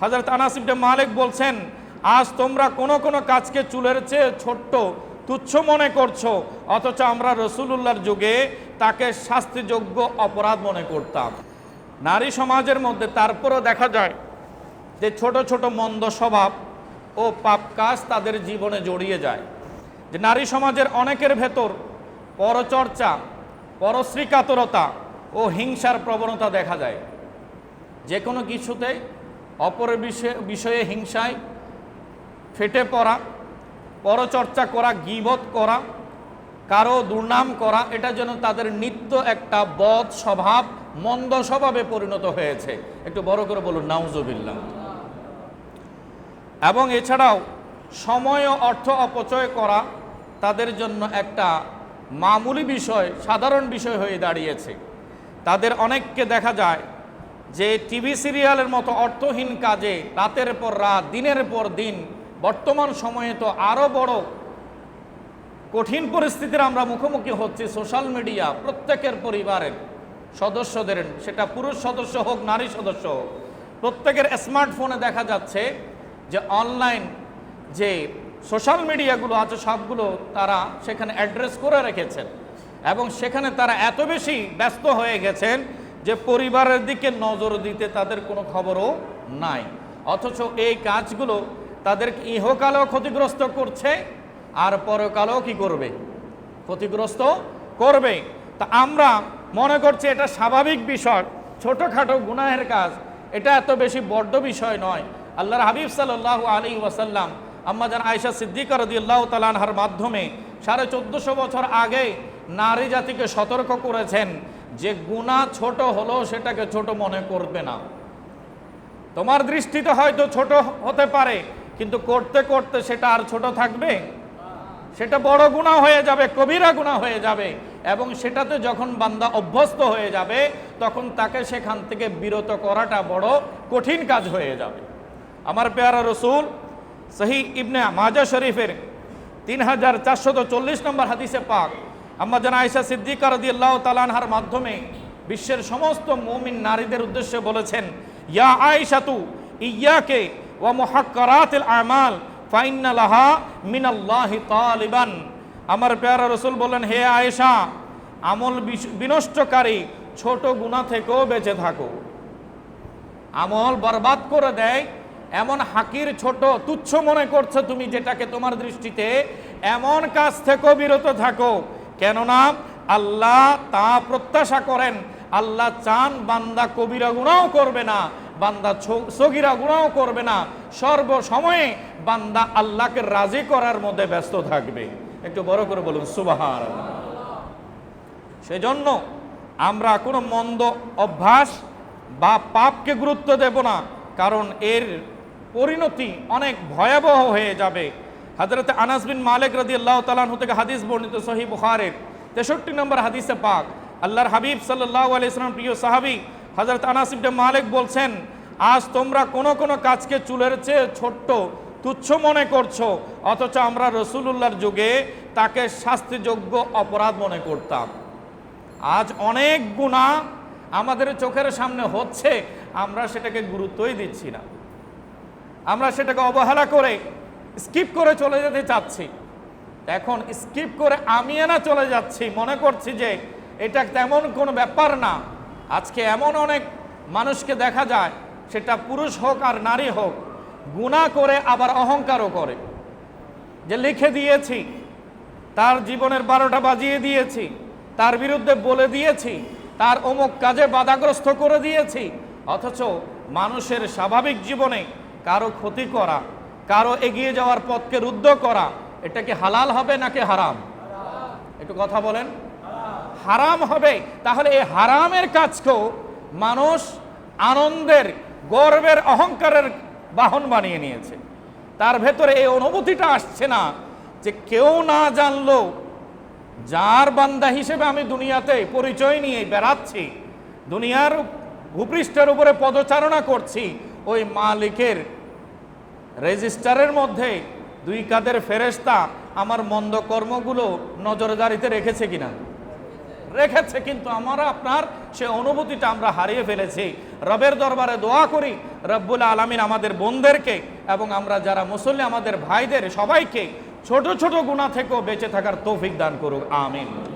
হজরত আনাসিবনে মালিক বলছেন, আজ তোমরা কোনো কোনো কাজকে চুলের চেয়ে ছোট্ট, তুচ্ছ মনে করছ, অথচ আমরা রসুলুল্লাহর যুগে তাকে শাস্তিযোগ্য অপরাধ মনে করতাম। নারী সমাজের মধ্যে তারপরও দেখা যায় যে ছোট ছোট মন্দ স্বভাব ও পাপ কাজ তাদের জীবনে জড়িয়ে যায়। যে নারী সমাজের অনেকের ভেতর পরচর্চা, পরশ্রীকাতরতা ও হিংসার প্রবণতা দেখা যায়। যে কোনো কিছুতে অপরের বিষয়ে বিষয়ে হিংসায় ফেটে পড়া, পরচর্চা করা, গিবত করা, কারও দুর্নাম করা, এটা যেন তাদের নিত্য একটা বদ স্বভাব, মন্দ স্বভাবে পরিণত হয়েছে। একটু বড় করে বলুন, নাউজুবিল্লাহ। এবং এছাড়াও সময় ও অর্থ অপচয় করা, তাদের জন্য একটা মামুলি বিষয়, সাধারণ বিষয় হয়ে দাঁড়িয়েছে। তাদের অনেককে দেখা যায় যে টিভি সিরিয়ালের মতো অর্থহীন কাজে রাতের পর রাত, দিনের পর দিন, বর্তমান সময়ে তো আরও বড় কঠিন পরিস্থিতির আমরা মুখোমুখি হচ্ছি সোশ্যাল মিডিয়া, প্রত্যেকের পরিবারের সদস্যদের, সেটা পুরুষ সদস্য হোক, নারী সদস্য হোক। প্রত্যেকের স্মার্টফোনে দেখা যাচ্ছে যে অনলাইন যে সোশ্যাল মিডিয়াগুলো আছে, সবগুলো তারা সেখানে অ্যাড্রেস করে রেখেছেন এবং সেখানে তারা এত বেশি ব্যস্ত হয়ে গেছেন যে পরিবারের দিকে নজর দিতে তাদের কোনো খবরও নাই। অথচ এই কাজগুলো তাদেরকে ইহকালেও ক্ষতিগ্রস্ত করছে, আর পরকালেও কি করবে? ক্ষতিগ্রস্ত করবে। তা আমরা মনে করছি এটা স্বাভাবিক বিষয়, ছোটোখাটো গুনাহের কাজ। এটা এত বেশি বড্ড বিষয় নয়। আল্লাহর হাবিব সাল্লাহ আলী ওয়াসাল্লাম, আম্মা জান আয়সা সিদ্দিকা রদিয়াল্লাহ তালানহার মাধ্যমে সাড়ে চোদ্দোশো বছর আগে নারী জাতিকে সতর্ক করেছেন। যে গুণা ছোট হলেও সেটাকে ছোট মনে করবে না। তোমার দৃষ্টিতে হয়তো ছোট হতে পারে, কিন্তু করতে করতে সেটা আর ছোট থাকবে? সেটা বড় গুণা হয়ে যাবে, কবিরা গুণা হয়ে যাবে, এবং সেটাতে যখন বান্দা অভ্যস্ত হয়ে যাবে, তখন তাকে সেখান থেকে বিরত করাটা বড় কঠিন কাজ হয়ে যাবে। আমার পেয়ারা রসুল, সহি ইবনে মাজা শরীফের তিন হাজার চারশত চল্লিশ নম্বর হাদিসে পাক আম্মা জানা আয়সা সিদ্দিকা রদিয়াল্লাহ তালানহার মাধ্যমে বিশ্বের সমস্ত মমিন নারীদের উদ্দেশ্যে বলেছেন, ইয়া আয়সাতু ইয়াকে ওয়া মুহাক্কারাতিল আমাল ফাইন্না লাহা মিনাল্লাহি তালিবান। আমার পেয়ারা রসুল বললেন হে আয়েশা, আমল বিনষ্টকারী ছোট গুণা থেকেও বেঁচে থাকো। আমল বরবাদ করে দেয়, এমন হাকির ছোট তুচ্ছ মনে করছ তুমি যেটাকে তোমার দৃষ্টিতে এমন কাজ থেকেও বিরত থাকো কেননা আল্লাহ তা প্রত্যাশা করেন। আল্লাহ চান বান্দা কবিরা গুণাও করবে না, বান্দা সগিরা গুণাও করবে না। সর্ব সময়ে বান্দা আল্লাহকে রাজি করার মধ্যে ব্যস্ত থাকবে। একটু বড় করে বলুন সুবাহার সেজন্য আমরা কোনো মন্দ অভ্যাস বা পাপকে গুরুত্ব দেব না, কারণ এর পরিণতি অনেক ভয়াবহ হয়ে যাবে। হজরত আনাস বিন মালিক রদি আল্লাহ তালান থেকে হাদিস বর্ণিত সহি বুখারের তেষট্টি নম্বর হাদিসে পাক, আল্লাহর হাবিব সাল্লাহ আলাইসলাম প্রিয় সাহাবি হজরত আনাস ইবনে মালিক বলছেন, আজ তোমরা কোনো কোনো কাজকে চুলের চেয়ে ছোট্ট, তুচ্ছ মনে করছ, অথচ আমরা রসুলুল্লাহর যুগে তাকে শাস্তিযোগ্য অপরাধ মনে করতাম। আজ অনেক গুণা আমাদের চোখের সামনে হচ্ছে, আমরা সেটাকে গুরুত্বই দিচ্ছি না। আমরা সেটাকে অবহেলা করে স্কিপ করে চলে যেতে চাচ্ছি। এখন স্কিপ করে আমিয়ে না চলে যাচ্ছি। মনে করছি যে এটা তেমন কোনো ব্যাপার না। আজকে এমন অনেক মানুষকে দেখা যায়, সেটা পুরুষ হোক আর নারী হোক, গুণা করে আবার অহংকারও করে। যে লিখে দিয়েছি, তার জীবনের বারোটা বাজিয়ে দিয়েছি, তার বিরুদ্ধে বলে দিয়েছি, তার অমুক কাজে বাধাগ্রস্ত করে দিয়েছি, অথচ মানুষের স্বাভাবিক জীবনে কারও ক্ষতি করা কারও এগিয়ে যাওয়ার পথকে রুদ্ধ করা, এটা কি হালাল হবে নাকি হারাম? একটু কথা বলেন। হারাম হবে, তাহলে এই হারামের কাজকেও মানুষ আনন্দের, গর্বের, অহংকারের বাহন বানিয়ে নিয়েছে। তার ভেতরে এই অনুভূতিটা আসছে না যে কেউ না জানলো যার বান্দা হিসেবে আমি দুনিয়াতে পরিচয় নিয়ে বেড়াচ্ছি, দুনিয়ার ভূপৃষ্ঠের উপরে পদচারণা করছি, ওই মালিকের রেজিস্টারের মধ্যে দুই কাদের ফেরেস্তা আমার মন্দ কর্মগুলো নজরদারিতে রেখেছে কিনা? রেখেছে, কিন্তু আমরা, আপনার সে অনুভূতিটা আমরা হারিয়ে ফেলেছি। রবের দরবারে দোয়া করি, রব্বুল আলমিন আমাদের বোনদেরকে এবং আমরা যারা মুসল্লি, আমাদের ভাইদের সবাইকে ছোট ছোট গুণা থেকেও বেঁচে থাকার তৌফিক দান করুক, আমিন।